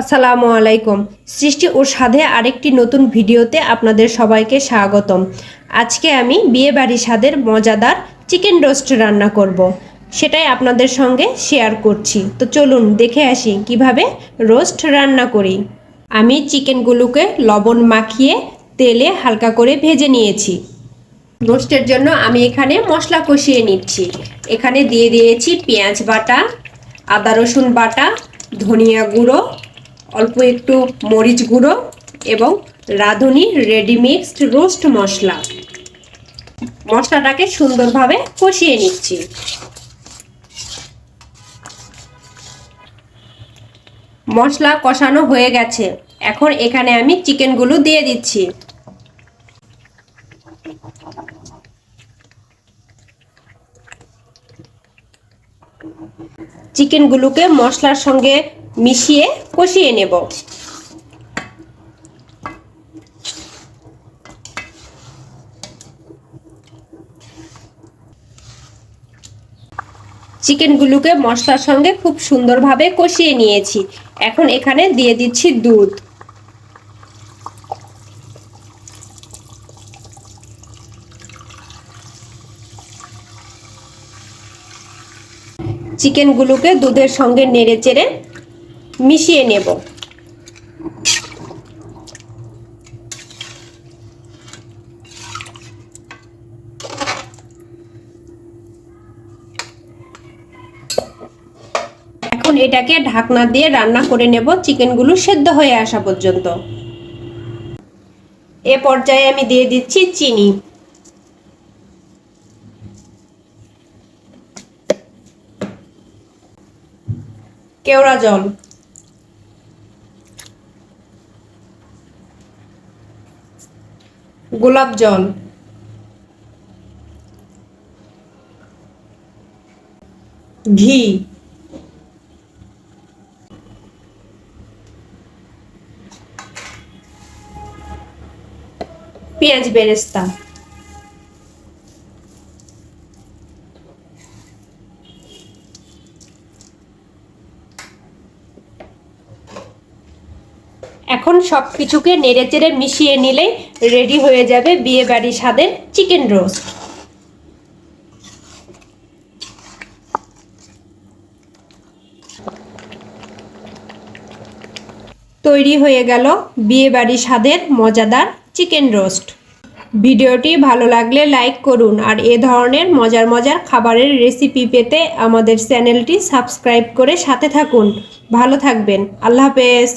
আসসালামু আলাইকুম। সৃষ্টি ও স্বাদে আরেকটি নতুন ভিডিওতে আপনাদের সবাইকে স্বাগতম। আজকে আমি বিয়ে বাড়ি স্বাদের মজাদার চিকেন রোস্ট রান্না করব। সেটাই আপনাদের সঙ্গে শেয়ার করছি। তো চলুন দেখে আসি কীভাবে রোস্ট রান্না করি। আমি চিকেনগুলোকে লবণ মাখিয়ে তেলে হালকা করে ভেজে নিয়েছি। রোস্টের জন্য আমি এখানে মশলা কষিয়ে নিচ্ছি। এখানে দিয়ে দিয়েছি পেঁয়াজ বাটা, আদা রসুন বাটা, ধনিয়া গুঁড়ো অল্প একটু মরিচ গুঁড়ো এবং রাঁধুনি রেডি মিক্সড রোস্ট মশলা। মশলাটাকে সুন্দরভাবে কষিয়ে নিচ্ছি। মশলা কষানো হয়ে গেছে। এখন এখানে আমি চিকেনগুলো দিয়ে দিচ্ছি। চিকেনগুলোকে মশলার সঙ্গে মিশিয়ে কষিয়ে নেব। চিকেনগুলোকে মশলার সঙ্গে খুব সুন্দরভাবে কষিয়ে নিয়েছি। এখন এখানে দিয়ে দিচ্ছি দুধ। চিকেনগুলোকে দুধের সঙ্গে নেড়ে চেড়ে মিশিয়ে নেব। এখন এটাকে ঢাকনা দিয়ে রান্না করে নেব। চিকেনগুলো সেদ্ধ হয়ে আসা পর্যন্ত। এ পর্যায়ে আমি দিয়ে দিচ্ছি চিনি। কেওড়া জল। গোলাপ জল। ঘি। পেঁয়াজ বেরেস্তা। এখন সব কিছুকে নেড়ে চেড়ে মিশিয়ে নিলেই রেডি হয়ে যাবে বিয়ে বাড়ি স্বাদের চিকেন রোস্ট। তৈরি হয়ে গেল বিয়ে বাড়ি স্বাদের মজাদার চিকেন রোস্ট। ভিডিওটি ভালো লাগলে লাইক করুন আর এ ধরনের মজার মজার খাবারের রেসিপি পেতে আমাদের চ্যানেলটি সাবস্ক্রাইব করে সাথে থাকুন। ভালো থাকবেন। আল্লাহ হাফেজ।